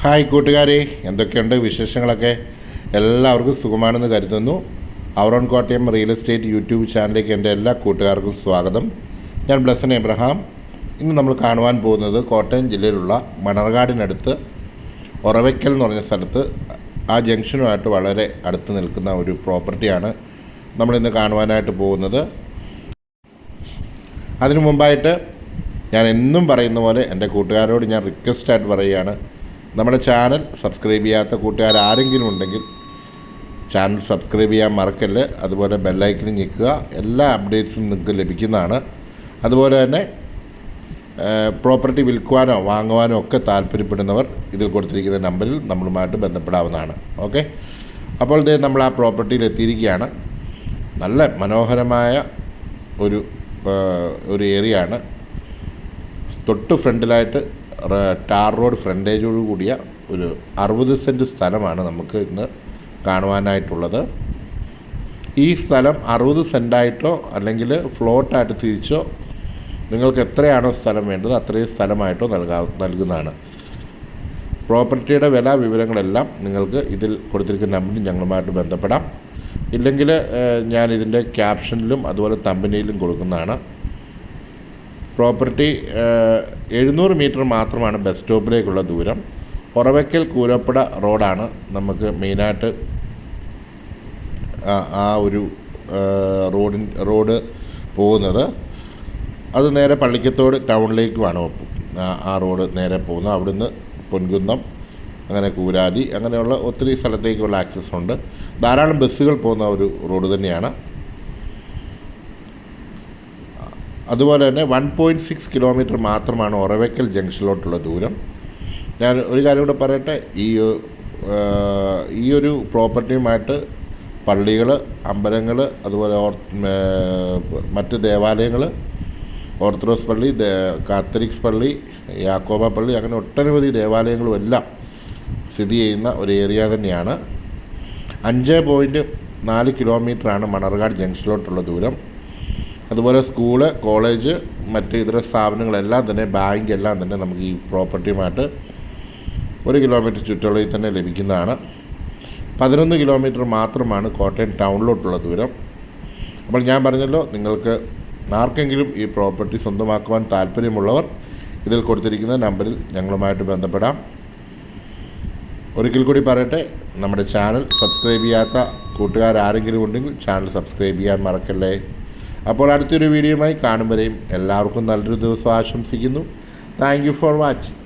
Hi കൂട്ടുകാരെ എന്തൊക്കെയുണ്ട് വിശേഷങ്ങളൊക്കെ? എല്ലാവർക്കും സുഖമാണെന്ന് കരുതുന്നു. Our own Kottayam real estate YouTube ചാനലിലേക്ക് എന്റെ എല്ലാ കൂട്ടുകാർക്കും സ്വാഗതം. ഞാൻ ബ്ലസൻ എബ്രഹാം. ഇന്ന് നമ്മൾ കാണുവാൻ പോകുന്നത് കോട്ടയം ജില്ലയിലുള്ള മണർകാടിനടുത്ത് ഒറവയ്ക്കൽ എന്ന് പറഞ്ഞ സ്ഥലത്ത് ആ ജംഗ്ഷനുമായിട്ട് വളരെ അടുത്ത് നിൽക്കുന്ന ഒരു പ്രോപ്പർട്ടിയാണ് നമ്മളിന്ന് കാണുവാനായിട്ട് പോകുന്നത്. അതിനു മുമ്പായിട്ട് ഞാൻ എന്നും പറയുന്ന പോലെ എന്റെ കൂട്ടുകാരോട് ഞാൻ റിക്വസ്റ്റായിട്ട് പറയുകയാണ് നമ്മുടെ ചാനൽ സബ്സ്ക്രൈബ് ചെയ്യാത്ത കൂട്ടുകാർ ആരെങ്കിലും ഉണ്ടെങ്കിൽ ചാനൽ സബ്സ്ക്രൈബ് ചെയ്യാൻ മറക്കല്ല്? അതുപോലെ ബെല്ലൈക്കിന് ഞെക്കുക. എല്ലാ അപ്ഡേറ്റ്സും നിങ്ങൾക്ക് ലഭിക്കുന്നതാണ്. അതുപോലെ തന്നെ പ്രോപ്പർട്ടി വിൽക്കുവാനോ വാങ്ങുവാനോ ഒക്കെ താല്പര്യപ്പെടുന്നവർ ഇതിൽ കൊടുത്തിരിക്കുന്ന നമ്പറിൽ നമ്മളുമായിട്ട് ബന്ധപ്പെടാവുന്നതാണ്. ഓക്കെ? അപ്പോൾ ഇത് നമ്മൾ ആ പ്രോപ്പർട്ടിയിൽ എത്തിയിരിക്കുകയാണ്. നല്ല മനോഹരമായ ഒരു ഒരു ഏരിയ ആണ്. തൊട്ട് ഫ്രണ്ടിലായിട്ട് ടാർ റോഡ് ഫ്രണ്ടേജോട് കൂടിയ ഒരു അറുപത് സെന്റ് സ്ഥലമാണ് നമുക്ക് ഇന്ന് കാണുവാനായിട്ടുള്ളത്. ഈ സ്ഥലം അറുപത് സെന്റായിട്ടോ അല്ലെങ്കിൽ ഫ്ലോട്ടായിട്ട് തിരിച്ചോ നിങ്ങൾക്ക് എത്രയാണോ സ്ഥലം വേണ്ടത് അത്രയും സ്ഥലമായിട്ടോ നൽകാ നൽകുന്നതാണ്. പ്രോപ്പർട്ടിയുടെ വില വിവരങ്ങളെല്ലാം നിങ്ങൾക്ക് ഇതിൽ കൊടുത്തിരിക്കുന്ന നമ്പറിൽ ഞങ്ങളുമായിട്ട് ബന്ധപ്പെടാം. ഇല്ലെങ്കിൽ ഞാൻ ഇതിന്റെ ക്യാപ്ഷനിലും അതുപോലെ തമ്പനിയിലും കൊടുക്കുന്നതാണ്. പ്രോപ്പർട്ടി എഴുന്നൂറ് മീറ്റർ മാത്രമാണ് ബസ് സ്റ്റോപ്പിലേക്കുള്ള ദൂരം. പുറവയ്ക്കൽ കൂരപ്പുഴ റോഡാണ് നമുക്ക് മെയിനായിട്ട് ആ- ഒരു റോഡിൻ റോഡ് പോകുന്നത്. അത് നേരെ പള്ളിക്കത്തോട് ടൗണിലേക്കുമാണ് ആ- ആ റോഡ് നേരെ പോകുന്നത്. അവിടുന്ന് പൊൻകുന്നം അങ്ങനെ കൂരാലി അങ്ങനെയുള്ള ഒത്തിരി സ്ഥലത്തേക്കുള്ള ആക്സസ് ഉണ്ട്. ധാരാളം ബസ്സുകൾ പോകുന്ന ഒരു റോഡ് തന്നെയാണ്. അതുപോലെ തന്നെ വൺ പോയിന്റ് സിക്സ് കിലോമീറ്റർ മാത്രമാണ് ഒറവയ്ക്കൽ ജംഗ്ഷനിലോട്ടുള്ള ദൂരം. ഞാൻ ഒരു കാര്യം കൂടെ പറയട്ടെ? ഈ ഈ ഒരു പ്രോപ്പർട്ടിയുമായിട്ട് പള്ളികൾ അമ്പലങ്ങൾ അതുപോലെ മറ്റ് ദേവാലയങ്ങൾ ഓർത്തഡോക്സ് പള്ളി കാത്തലിക്സ് പള്ളി യാക്കോബ പള്ളി അങ്ങനെ ഒട്ടനവധി ദേവാലയങ്ങളും എല്ലാം സ്ഥിതി ചെയ്യുന്ന ഒരു ഏരിയ തന്നെയാണ്. അഞ്ച് പോയിന്റ് നാല് കിലോമീറ്ററാണ് മണർകാട് ജംഗ്ഷനിലോട്ടുള്ള ദൂരം. അതുപോലെ സ്കൂൾ കോളേജ് മറ്റ് ഇതര സ്ഥാപനങ്ങളെല്ലാം തന്നെ ബാങ്ക് എല്ലാം തന്നെ നമുക്ക് ഈ പ്രോപ്പർട്ടിയുമായിട്ട് ഒരു കിലോമീറ്റർ ചുറ്റളവിൽ തന്നെ ലഭിക്കുന്നതാണ്. പതിനൊന്ന് കിലോമീറ്റർ മാത്രമാണ് കോട്ടയം ടൗണിലോട്ടുള്ള ദൂരം. അപ്പോൾ ഞാൻ പറഞ്ഞല്ലോ നിങ്ങൾക്ക് ആർക്കെങ്കിലും ഈ പ്രോപ്പർട്ടി സ്വന്തമാക്കുവാൻ താല്പര്യമുള്ളവർ ഇതിൽ കൊടുത്തിരിക്കുന്ന നമ്പറിൽ ഞങ്ങളുമായിട്ട് ബന്ധപ്പെടാം. ഒരിക്കൽ കൂടി പറയട്ടെ നമ്മുടെ ചാനൽ സബ്സ്ക്രൈബ് ചെയ്യാത്ത കൂട്ടുകാരാരെങ്കിലും ഉണ്ടെങ്കിൽ ചാനൽ സബ്സ്ക്രൈബ് ചെയ്യാൻ മറക്കല്ലേ? അപ്പോൾ അടുത്തൊരു വീഡിയോയുമായി കാണും എല്ലാവർക്കും നല്ലൊരു ദിവസം ആശംസിക്കുന്നു. Thank you for watching